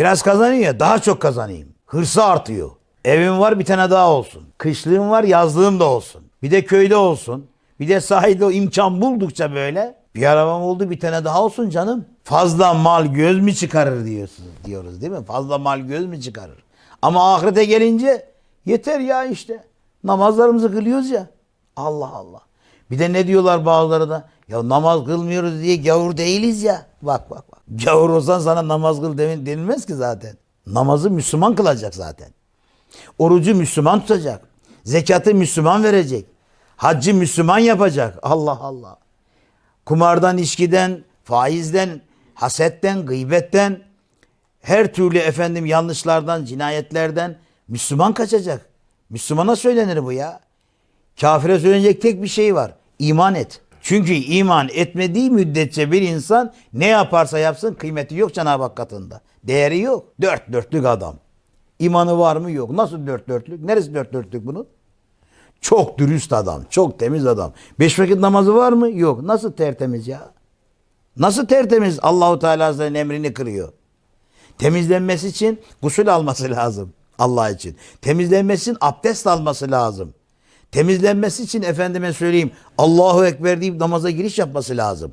Biraz kazanıyor ya daha çok kazanayım. Hırsı artıyor. Evim var bir tane daha olsun. Kışlığım var yazlığım da olsun. Bir de köyde olsun. Bir de sahilde imkan buldukça böyle. Bir arabam oldu bir tane daha olsun canım. Fazla mal göz mü çıkarır diyorsunuz diyoruz değil mi? Fazla mal göz mü çıkarır? Ama ahirete gelince yeter ya işte. Namazlarımızı kılıyoruz ya. Allah Allah. Bir de ne diyorlar bazıları da? Ya namaz kılmıyoruz diye gavur değiliz ya. Bak bak. Gavur olsan sana namaz kıl denilmez ki zaten. Namazı Müslüman kılacak zaten. Orucu Müslüman tutacak. Zekatı Müslüman verecek. Haccı Müslüman yapacak. Allah Allah. Kumardan, içkiden, faizden, hasetten, gıybetten, her türlü efendim yanlışlardan, cinayetlerden Müslüman kaçacak. Müslümana söylenir bu ya. Kafire söylenecek tek bir şey var. İman et. Çünkü iman etmediği müddetçe bir insan ne yaparsa yapsın kıymeti yok Cenab-ı Hak katında. Değeri yok. Dört dörtlük adam. İmanı var mı? Yok. Nasıl dört dörtlük? Neresi dört dörtlük bunun? Çok dürüst adam. Çok temiz adam. Beş vakit namazı var mı? Yok. Nasıl tertemiz ya? Nasıl tertemiz? Allahu Teala Hazretleri'nin emrini kırıyor. Temizlenmesi için gusül alması lazım. Allah için. Temizlenmesi için abdest alması lazım. Temizlenmesi için efendime söyleyeyim Allahu Ekber deyip namaza giriş yapması lazım.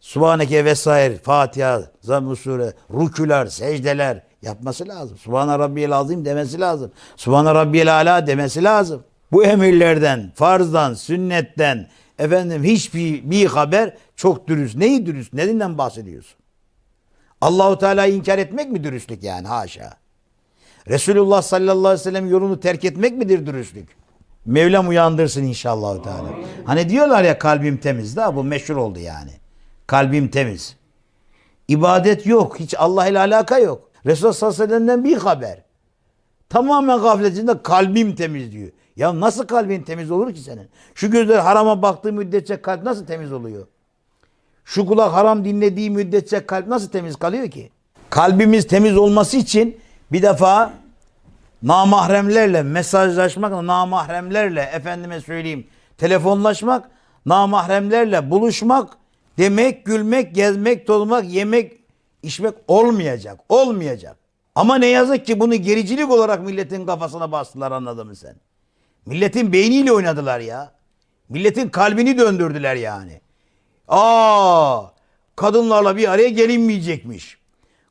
Subhaneke vesaire, Fatiha, Zamm-ı Sure, rüküler, secdeler yapması lazım. Subhane Rabbiyel Azim demesi lazım. Subhane Rabbiyel Ala demesi lazım. Bu emirlerden, farzdan, sünnetten, efendim hiçbir bir haber çok dürüst. Neyi dürüst? Nedinden bahsediyorsun? Allahu Teala'yı inkar etmek mi dürüstlük yani? Haşa. Resulullah sallallahu aleyhi ve sellem yolunu terk etmek midir dürüstlük? Mevlam uyandırsın inşallah Teala. Hani diyorlar ya kalbim temiz da bu meşhur oldu yani. Kalbim temiz. İbadet yok. Hiç Allah ile alaka yok. Resulullah sallallahu aleyhi ve sellem'den bir haber. Tamamen gaflet içinde kalbim temiz diyor. Ya nasıl kalbin temiz olur ki senin? Şu gözler harama baktığı müddetçe kalp nasıl temiz oluyor? Şu kulak haram dinlediği müddetçe kalp nasıl temiz kalıyor ki? Kalbimiz temiz olması için bir defa namahremlerle mesajlaşmak, namahremlerle efendime söyleyeyim telefonlaşmak, namahremlerle buluşmak, demek, gülmek, gezmek, tolmak, yemek, içmek olmayacak. Olmayacak. Ama ne yazık ki bunu gericilik olarak milletin kafasına bastılar anladın mı sen? Milletin beyniyle oynadılar ya. Milletin kalbini döndürdüler yani. Aa, kadınlarla bir araya gelinmeyecekmiş.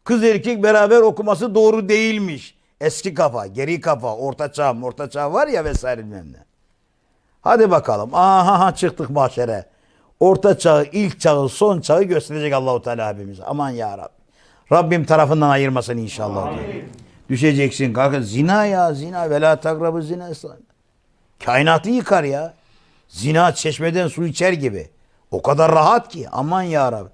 Kız erkek beraber okuması doğru değilmiş. Eski kafa, geri kafa, orta çağ, orta çağ var ya vesaire bilmem ne. Hadi bakalım. Aha çıktık mahşere. Orta çağı, ilk çağı, son çağı gösterecek Allahu Teala abimize. Aman ya Rabbi. Rabbim tarafından ayırmasın inşallah. Düşeceksin kanka. Zina ya zina. Vela takrabı zina. Kainatı yıkar ya. Zina çeşmeden su içer gibi. O kadar rahat ki. Aman ya Rabbi.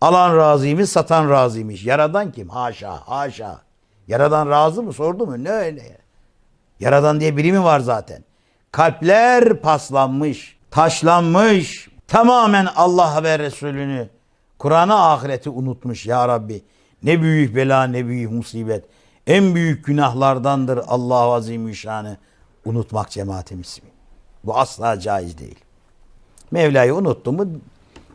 Alan razıymış, satan razıymış. Yaradan kim? Haşa, haşa. Yaradan razı mı? Sordu mu? Ne öyle ya? Yaradan diye biri mi var zaten? Kalpler paslanmış, taşlanmış. Tamamen Allah ve Resulünü, Kur'an'ı ahireti unutmuş ya Rabbi. Ne büyük bela, ne büyük musibet. En büyük günahlardandır Allah-u Azimüşşan'ı unutmak cemaati müslümin. Bu asla caiz değil. Mevla'yı unuttun mu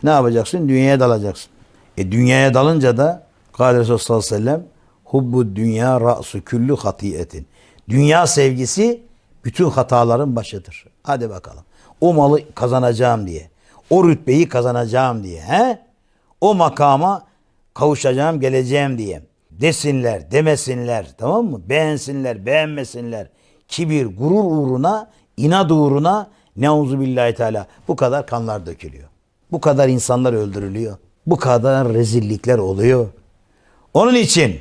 ne yapacaksın? Dünyaya dalacaksın. E dünyaya dalınca da Resulullah sallallahu aleyhi ve sellem hubbu dünya ra'su küllü hatiyetin. Dünya sevgisi bütün hataların başıdır. Hadi bakalım. O malı kazanacağım diye. O rütbeyi kazanacağım diye. He? O makama kavuşacağım, geleceğim diye. Desinler, demesinler, tamam mı? Beğensinler, beğenmesinler. Kibir, gurur uğruna, inat uğruna neuzu billahi teala bu kadar kanlar dökülüyor. Bu kadar insanlar öldürülüyor. Bu kadar rezillikler oluyor. Onun için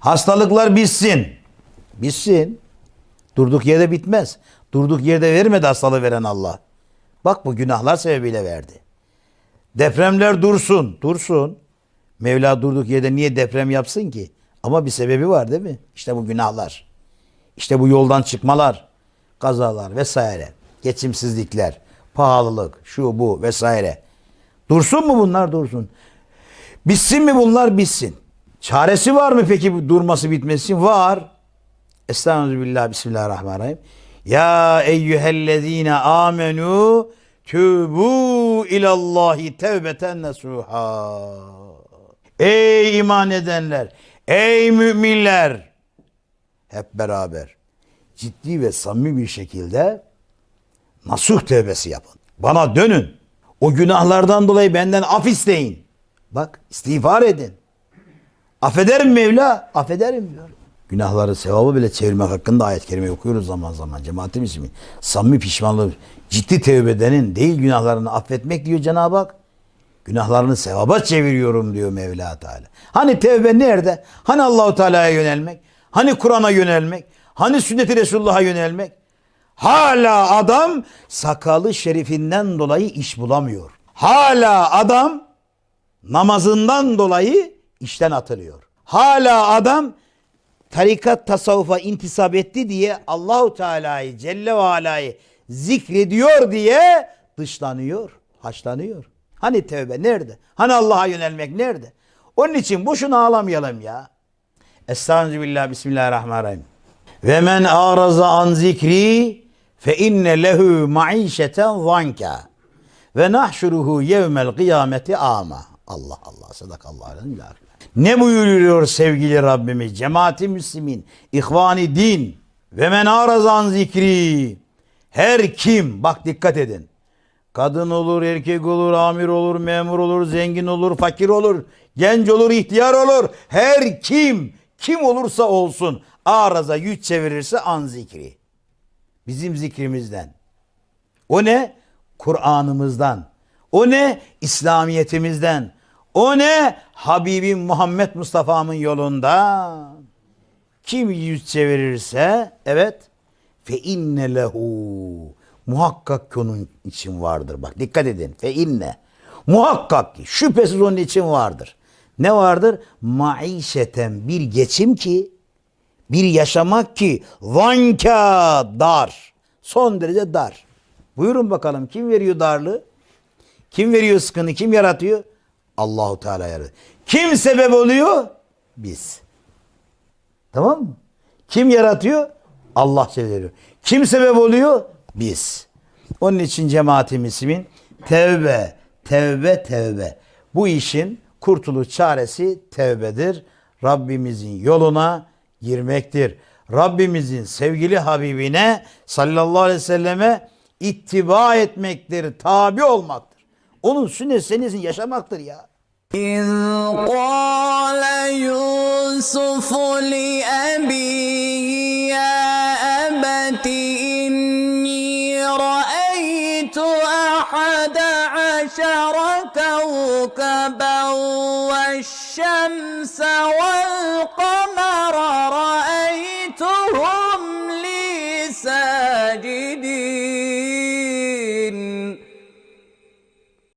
hastalıklar bitsin. Bitsin. Durduk yerde bitmez. Durduk yerde vermedi hastalığı veren Allah. Bak bu günahlar sebebiyle verdi. Depremler dursun. Dursun. Mevla durduk yerde niye deprem yapsın ki? Ama bir sebebi var değil mi? İşte bu günahlar. İşte bu yoldan çıkmalar, kazalar vesaire, geçimsizlikler, pahalılık, şu bu vesaire. Dursun mu bunlar? Dursun. Bitsin mi bunlar? Bitsin. Çaresi var mı peki bu durması bitmesi? Var. Estağfirullah. Bismillahirrahmanirrahim. Ya eyyühellezine amenu tübü ilallahi tevbeten nesuha. Ey iman edenler! Ey müminler! Hep beraber ciddi ve samimi bir şekilde nasuh tevbesi yapın. Bana dönün. O günahlardan dolayı benden af isteyin. Bak istiğfar edin. Affederim Mevla. Affederim diyor. Günahları sevabı bile çevirmek hakkında ayet-i kerime okuyoruz zaman zaman. Cemaatim ismi. Samimi pişmanlığı, ciddi tevbe edenin değil günahlarını affetmek diyor Cenab-ı Hak. Günahlarını sevaba çeviriyorum diyor Mevla Teala. Hani tevbe nerede? Hani Allahu Teala'ya yönelmek? Hani Kur'an'a yönelmek? Hani sünnet-i Resulullah'a yönelmek? Hala adam sakalı şerifinden dolayı iş bulamıyor. Hala adam namazından dolayı işten atılıyor. Hala adam tarikat tasavvufa intisap etti diye Allahu Teala'yı Celle ve Ala'yı zikrediyor diye dışlanıyor, haşlanıyor. Hani tövbe nerede? Hani Allah'a yönelmek nerede? Onun için boşuna ağlamayalım ya. Estağfirullah, Bismillahirrahmanirrahim. Ve men araza an zikri fe inne lehu maişeten zanka ve nahşuruhu yevmel kıyameti ama. Allah Allah sadakallahu aleyhi Ne buyuruyor sevgili Rabbimiz? Cemaati Müslümin, ihvani din ve men arazan zikri. Her kim, bak dikkat edin. Kadın olur, erkek olur, amir olur, memur olur, zengin olur, fakir olur, genç olur, ihtiyar olur. Her kim, kim olursa olsun araza yüz çevirirse an zikri. Bizim zikrimizden. O ne? Kur'an'ımızdan. O ne? İslamiyetimizden. O ne? Habibim Muhammed Mustafa'mın yolundan. Kim yüz çevirirse evet fe inne lehu muhakkak ki onun için vardır. Bak dikkat edin. Fe inne muhakkak ki şüphesiz onun için vardır. Ne vardır? Maişeten bir geçim ki bir yaşamak ki vanka dar. Son derece dar. Buyurun bakalım kim veriyor darlığı? Kim veriyor sıkını? Kim yaratıyor? Allahu Teala yaratıyor. Kim sebep oluyor? Biz. Tamam mı? Kim yaratıyor? Allah sebep veriyor. Kim sebep oluyor? Biz. Onun için cemaatim ismin tevbe, tevbe, tevbe. Bu işin kurtuluş çaresi tevbedir. Rabbimizin yoluna girmektir. Rabbimizin sevgili Habibine sallallahu aleyhi ve selleme ittiba etmektir, tabi olmaktır. Onun sünnet senesin yaşamaktır ya. إذ قال يوسف لأبيه يا أبت إني رأيت أحد عشر كوكبا والشمس والقمر رأيتهم لي ساجدين